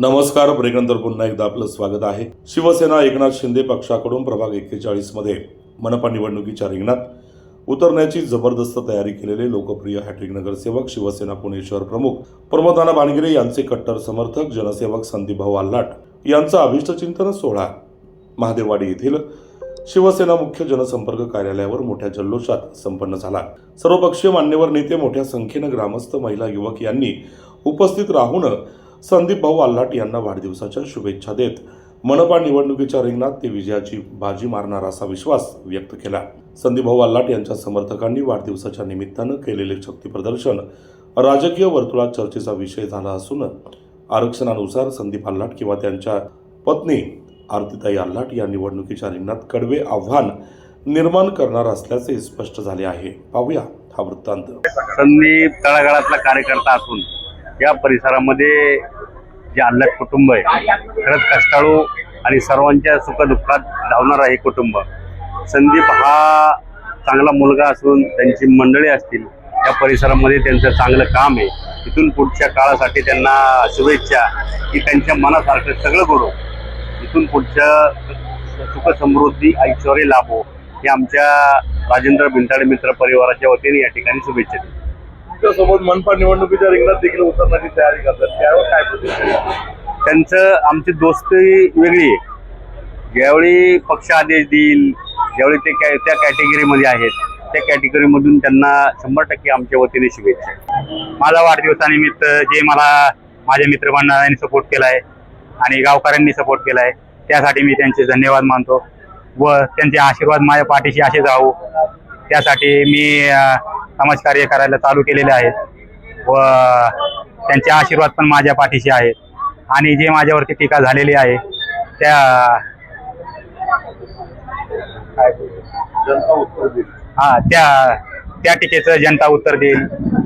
नमस्कार ब्रेकनंतर पुन्हा एकदा आपलं स्वागत आहे. शिवसेना एकनाथ शिंदे पक्षाकडून प्रभाग एक्केचाळीसमध्ये मनपा निवडणुकीच्या रिंगणात उतरण्याची जबरदस्त तयारी केलेले लोकप्रिय हॅट्रिक नगरसेवक शिवसेना पुणे शहर प्रमुख प्रमोदाना बाणगिरे यांचे कट्टर समर्थक जनसेवक संदीपभाऊ आल्हाट यांचा अभिष्टचिंतन सोहळा महादेववाडी येथील शिवसेना मुख्य जनसंपर्क कार्यालयावर मोठ्या जल्लोषात संपन्न झाला. सर्वपक्षीय मान्यवर नेते मोठ्या संख्येनं ग्रामस्थ महिला युवक यांनी उपस्थित राहून संदीप भाऊ आल्हाट यांना वाढदिवसाच्या शुभेच्छा देत मनपा निवडणुकीच्या रिंगणात ते विजयाची बाजी मारणार असा विश्वास व्यक्त केला. संदीप भाऊ आल्हाट यांच्या समर्थकांनी वाढदिवसाच्या निमित्तानं केलेले शक्ती प्रदर्शन राजकीय वर्तुळात चर्चेचा विषय झाला असून आरक्षणानुसार संदीप आल्हाट किंवा त्यांच्या पत्नी आरतीताई आल्हाट या निवडणुकीच्या रिंगणात कडवे आव्हान निर्माण करणार असल्याचे स्पष्ट झाले आहे. पाहूया हा वृत्तांत. संदीप तळागाळातला कार्यकर्ता असून या परिसरामध्ये जे अल्लट कुटुंब आहे खरंच कष्टाळू आणि सर्वांच्या सुखदुःखात धावणारा हे कुटुंब. संदीप हा चांगला मुलगा असून त्यांची मंडळी असतील या परिसरामध्ये त्यांचं चांगलं काम आहे. इथून पुढच्या काळासाठी त्यांना शुभेच्छा की त्यांच्या मनासारखं सगळं करू. इथून पुढच्या सुख समृद्धी ऐश्वर लाभो हे आमच्या राजेंद्र बिंटाडे मित्र परिवाराच्या वतीने या ठिकाणी शुभेच्छा दिली तुमच्यासोबत मनपा निवडणुकीच्या रिंगणात देखील उतरण्याची तयारी करतात. त्यावर काय प्रतिक्रिया? त्यांचं आमची दोस्ती वेगळी आहे. ज्यावेळी पक्ष आदेश देईल ज्यावेळी ते कॅ त्या कॅटेगरीमध्ये आहेत त्या कॅटेगरीमधून त्यांना शंभर टक्के आमच्या वतीने शुभेच्छा. माझा वाढदिवसानिमित्त जे मला माझ्या मित्रमंडळाने सपोर्ट केला आहे आणि गावकऱ्यांनी सपोर्ट केला आहे त्यासाठी मी त्यांचे धन्यवाद मानतो. व त्यांचे आशीर्वाद माझ्या पाठीशी असे जाऊ त्यासाठी मी समाजकार्य करायला चालू केलेले आहेत. व त्यांचे आशीर्वाद पण माझ्या पाठीशी आहेत. आणि जे माझ्यावरती टीका झालेली आहे त्या जनता उत्तर देईल. हा त्या त्या टीकेचं जनता उत्तर देईल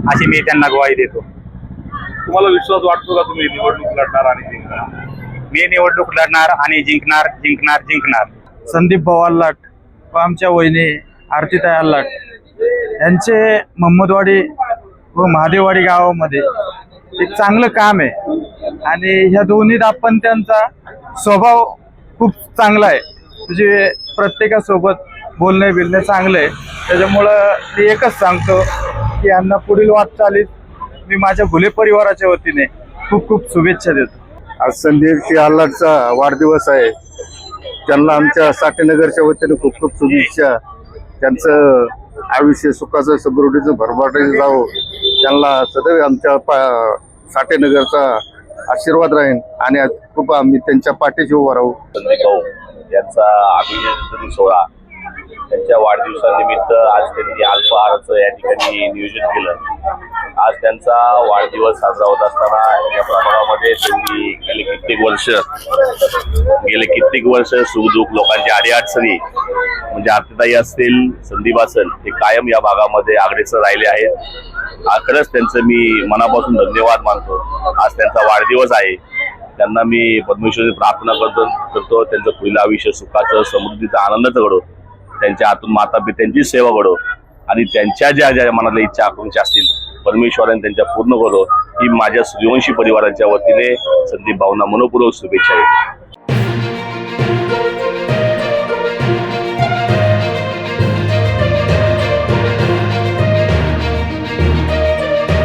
अशी मी त्यांना ग्वाही देतो. तुम्हाला विश्वास वाटतो का तुम्ही निवडणूक लढणार आणि जिंकणार? मी निवडणूक लढणार आणि जिंकणार जिंकणार जिंकणार. संदीप भाऊ अल्लाट व आमच्या वहिनी आरतीताई अल्लाट यांचे महम्मदवाडी व महादेववाडी गावामध्ये एक चांगलं काम आहे. आणि ह्या दोन्ही आपण त्यांचा स्वभाव खूप चांगला आहे. म्हणजे प्रत्येकासोबत बोलणे बिलणे चांगलं आहे. त्याच्यामुळं मी एकच सांगतो की यांना पुढील वाटचालीत मी माझ्या भुले परिवाराच्या वतीने खूप खूप शुभेच्छा देतो. आज संदीप आल्हाडचा वाढदिवस आहे. त्यांना आमच्या साठेनगरच्या वतीने खूप खूप शुभेच्छा. त्यांचं आयुष्य सुखाचं समृद्धीचं भरभराटीचं जावं. त्यांना सदैव आमच्या पा साठेनगरचा आशीर्वाद राहील आणि खूप आम्ही त्यांच्या पाठीशी उभं राहू. संदीप भाऊ यांचा अभिनंदन सोहळा. त्यांच्या वाढदिवसानिमित्त आज त्यांनी अल्पहाराचं या ठिकाणी नियोजन केलं. आज त्यांचा वाढदिवस साजरा होत असताना या प्रभागामध्ये त्यांनी गेले कित्येक वर्ष गेले कित्येक वर्ष सुखदुःख लोकांच्या अडीअडचणी म्हणजे आरतीताई असतील संदीप असेल हे कायम या भागामध्ये अग्रेसर राहिले आहेत. खरंच त्यांचं मी मनापासून धन्यवाद मानतो. आज त्यांचा वाढदिवस आहे. त्यांना मी पद्मेश्वरी प्रार्थना करतो करतो. त्यांचं पुढील आयुष्य सुखाचं समृद्धीचं आनंदाचं घडो. त्यांच्या हातून माता पित्यांची सेवा घडो. आणि त्यांच्या ज्या ज्या मनातल्या इच्छा आकांक्षा असतील परमेश्वराने त्यांच्या पूर्ण करो. ही माझ्या सूर्यवंशी परिवाराच्या वतीने संदीप भावना मनपूर्वक शुभेच्छा देतो.